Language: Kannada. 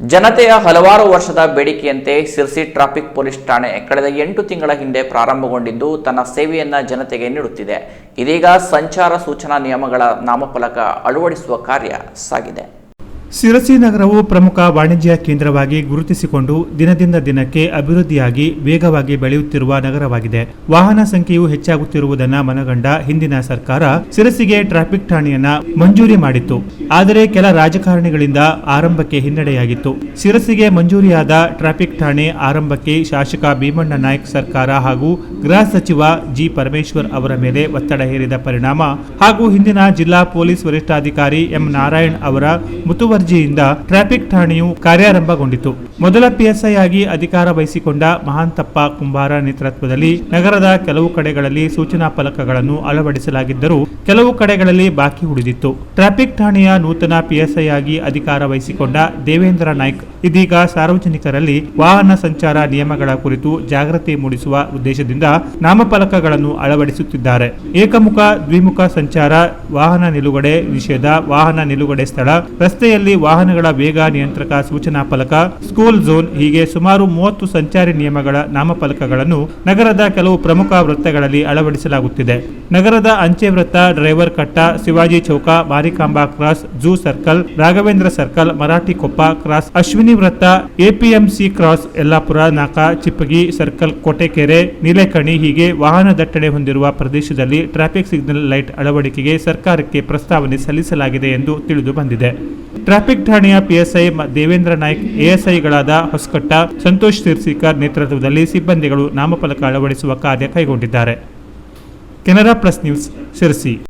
ಜನತೆಯ ಹಲವಾರು ವರ್ಷದ ಬೇಡಿಕೆಯಂತೆ ಸಿರ್ಸಿ ಟ್ರಾಫಿಕ್ ಪೊಲೀಸ್ ಠಾಣೆ ಕಳೆದ ಎಂಟು ತಿಂಗಳ ಹಿಂದೆ ಪ್ರಾರಂಭಗೊಂಡಿದ್ದು ತನ್ನ ಸೇವೆಯನ್ನ ಜನತೆಗೆ ನೀಡುತ್ತಿದೆ. ಇದೀಗ ಸಂಚಾರ ಸೂಚನಾ ನಿಯಮಗಳ ನಾಮಫಲಕ ಅಳವಡಿಸುವ ಕಾರ್ಯ ಸಾಗಿದೆ. ಸಿರಸಿ ನಗರವು ಪ್ರಮುಖ ವಾಣಿಜ್ಯ ಕೇಂದ್ರವಾಗಿ ಗುರುತಿಸಿಕೊಂಡು ದಿನದಿಂದ ದಿನಕ್ಕೆ ಅಭಿವೃದ್ಧಿಯಾಗಿ ವೇಗವಾಗಿ ಬೆಳೆಯುತ್ತಿರುವ ನಗರವಾಗಿದೆ. ವಾಹನ ಸಂಖ್ಯೆಯು ಹೆಚ್ಚಾಗುತ್ತಿರುವುದನ್ನು ಮನಗಂಡ ಹಿಂದಿನ ಸರ್ಕಾರ ಸಿರಸಿಗೆ ಟ್ರಾಫಿಕ್ ಠಾಣೆಯನ್ನ ಮಂಜೂರಿ ಮಾಡಿತ್ತು. ಆದರೆ ಕೆಲ ರಾಜಕಾರಣಿಗಳಿಂದ ಆರಂಭಕ್ಕೆ ಹಿನ್ನಡೆಯಾಗಿತ್ತು. ಸಿರಸಿಗೆ ಮಂಜೂರಿಯಾದ ಟ್ರಾಫಿಕ್ ಠಾಣೆ ಆರಂಭಕ್ಕೆ ಶಾಸಕ ಭೀಮಣ್ಣ ನಾಯ್ಕ ಸರ್ಕಾರ ಹಾಗೂ ಗೃಹ ಸಚಿವ ಜಿ ಪರಮೇಶ್ವರ್ ಅವರ ಮೇಲೆ ಒತ್ತಡ ಹೇರಿದ ಪರಿಣಾಮ ಹಾಗೂ ಹಿಂದಿನ ಜಿಲ್ಲಾ ಪೊಲೀಸ್ ವರಿಷ್ಠಾಧಿಕಾರಿ ಎಂ ನಾರಾಯಣ್ ಅವರ ಮುತುವರ್ಜಿಯಿಂದ ಟ್ರಾಫಿಕ್ ಠಾಣೆಯು ಕಾರ್ಯಾರಂಭಗೊಂಡಿತು. ಮೊದಲ ಪಿಎಸ್ಐ ಆಗಿ ಅಧಿಕಾರ ವಹಿಸಿಕೊಂಡ ಮಹಾಂತಪ್ಪ ಕುಂಬಾರ ನೇತೃತ್ವದಲ್ಲಿ ನಗರದ ಕೆಲವು ಕಡೆಗಳಲ್ಲಿ ಸೂಚನಾ ಫಲಕಗಳನ್ನು ಅಳವಡಿಸಲಾಗಿದ್ದರೂ ಕೆಲವು ಕಡೆಗಳಲ್ಲಿ ಬಾಕಿ ಉಳಿದಿತ್ತು. ಟ್ರಾಫಿಕ್ ಠಾಣೆಯ ನೂತನ ಪಿಎಸ್ಐ ಆಗಿ ಅಧಿಕಾರ ವಹಿಸಿಕೊಂಡ ದೇವೇಂದ್ರ ನಾಯ್ಕ್ ಇದೀಗ ಸಾರ್ವಜನಿಕರಲ್ಲಿ ವಾಹನ ಸಂಚಾರ ನಿಯಮಗಳ ಕುರಿತು ಜಾಗೃತಿ ಮೂಡಿಸುವ ಉದ್ದೇಶದಿಂದ ನಾಮಫಲಕಗಳನ್ನು ಅಳವಡಿಸುತ್ತಿದ್ದಾರೆ. ಏಕಮುಖ ದ್ವಿಮುಖ ಸಂಚಾರ, ವಾಹನ ನಿಲುಗಡೆ ನಿಷೇಧ, ವಾಹನ ನಿಲುಗಡೆ ಸ್ಥಳ, ರಸ್ತೆಯಲ್ಲಿ ವಾಹನಗಳ ವೇಗ ನಿಯಂತ್ರಕ ಸೂಚನಾ ಫಲಕ, ಸ್ಕೂಲ್ ಝೋನ್ ಹೀಗೆ ಸುಮಾರು ಮೂವತ್ತು ಸಂಚಾರಿ ನಿಯಮಗಳ ನಾಮಫಲಕಗಳನ್ನು ನಗರದ ಕೆಲವು ಪ್ರಮುಖ ವೃತ್ತಗಳಲ್ಲಿ ಅಳವಡಿಸಲಾಗುತ್ತಿದೆ. ನಗರದ ಅಂಚೆ ವೃತ್ತ, ಡ್ರೈವರ್ ಕಟ್ಟ, ಶಿವಾಜಿ ಚೌಕ, Marikamba cross, zoo circle, Raghavendra circle, Marathi Koppa cross, Ashwini ವೃತ್ತ, ಎಪಿಎಂಸಿ ಕ್ರಾಸ್, ಯಲ್ಲಾಪುರ, ನಾಕ, ಚಿಪ್ಪಗಿ ಸರ್ಕಲ್, ಕೋಟೆಕೆರೆ, ನೀಲೆಕಣಿ ಹೀಗೆ ವಾಹನ ದಟ್ಟಣೆ ಹೊಂದಿರುವ ಪ್ರದೇಶದಲ್ಲಿ ಟ್ರಾಫಿಕ್ ಸಿಗ್ನಲ್ ಲೈಟ್ ಅಳವಡಿಕೆಗೆ ಸರ್ಕಾರಕ್ಕೆ ಪ್ರಸ್ತಾವನೆ ಸಲ್ಲಿಸಲಾಗಿದೆ ಎಂದು ತಿಳಿದು ಬಂದಿದೆ. ಟ್ರಾಫಿಕ್ ಠಾಣೆಯ ಪಿಎಸ್ಐ ದೇವೇಂದ್ರ ನಾಯ್ಕ್ ಎಎಸ್ಐಗಳಾದ ಹೊಸಕಟ್ಟ, ಸಂತೋಷ್ ಸಿರ್ಸಿಕರ್ ನೇತೃತ್ವದಲ್ಲಿ ಸಿಬ್ಬಂದಿಗಳು ನಾಮಫಲಕ ಅಳವಡಿಸುವ ಕಾರ್ಯ ಕೈಗೊಂಡಿದ್ದಾರೆ. Canara plus news Sirsi.